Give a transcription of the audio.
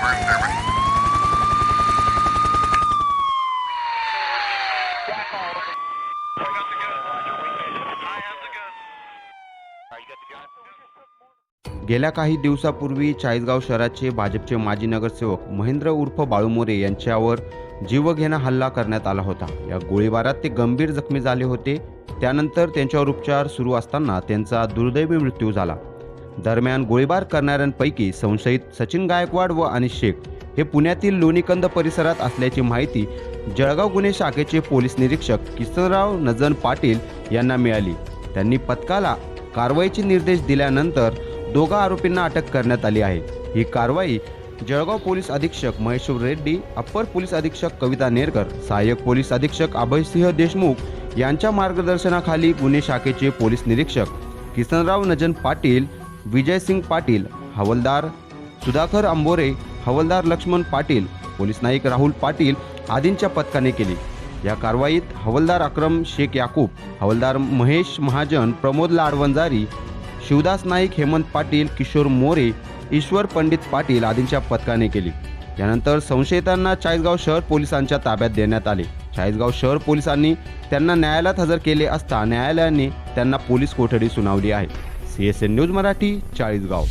We're in गेल्या काही दिवसापूर्वी चाळीसगाव शहराचे भाजपचे माजी नगरसेवक महेंद्र उर्फ बाळुमोरे यांच्यावर जीवघेणा हल्ला करण्यात आला होता. या गोळीबारात ते गंभीर जखमी झाले होते. त्यानंतर त्यांच्यावर उपचार सुरू असताना त्यांचा दुर्दैवी मृत्यू झाला. दरम्यान गोळीबार करणाऱ्यांपैकी संशयित सचिन गायकवाड व अनिश शेख हे पुण्यातील लोणीकंद परिसरात असल्याची माहिती जळगाव गुन्हे शाखेचे पोलीस निरीक्षक किसनराव नजन पाटील यांना मिळाली. त्यांनी पथकाला कारवाईचे निर्देश दिल्यानंतर दोघा आरोपींना अटक करण्यात आली आहे. ही कारवाई जळगाव पोलीस अधीक्षक महेश्वर रेड्डी अप्पर पोलीस अधीक्षक कविता नेरकर सहाय्यक पोलीस अधीक्षक अभयसिंह देशमुख यांच्या मार्गदर्शनाखाली गुन्हे शाखेचे पोलीस निरीक्षक किसनराव नजन पाटील विजयसिंग पाटील हवलदार सुधाकर अंबोरे हवलदार लक्ष्मण पाटील पोलीस नाईक राहुल पाटील आदींच्या पथकाने केली. या कारवाईत हवलदार अक्रम शेख याकूब हवलदार महेश महाजन प्रमोद लाडवंजारी शिवदास नाईक हेमंत पाटील किशोर मोरे ईश्वर पंडित पाटील आदींच्या पथकाने केली. यानंतर संशयितांना चाळीसगाव शहर पोलिसांच्या ताब्यात देण्यात आले. चाळीसगाव शहर पोलिसांनी त्यांना न्यायालयात हजर केले असता न्यायालयाने त्यांना पोलीस कोठडी सुनावली आहे. C S N news Marathi Chalisgaon.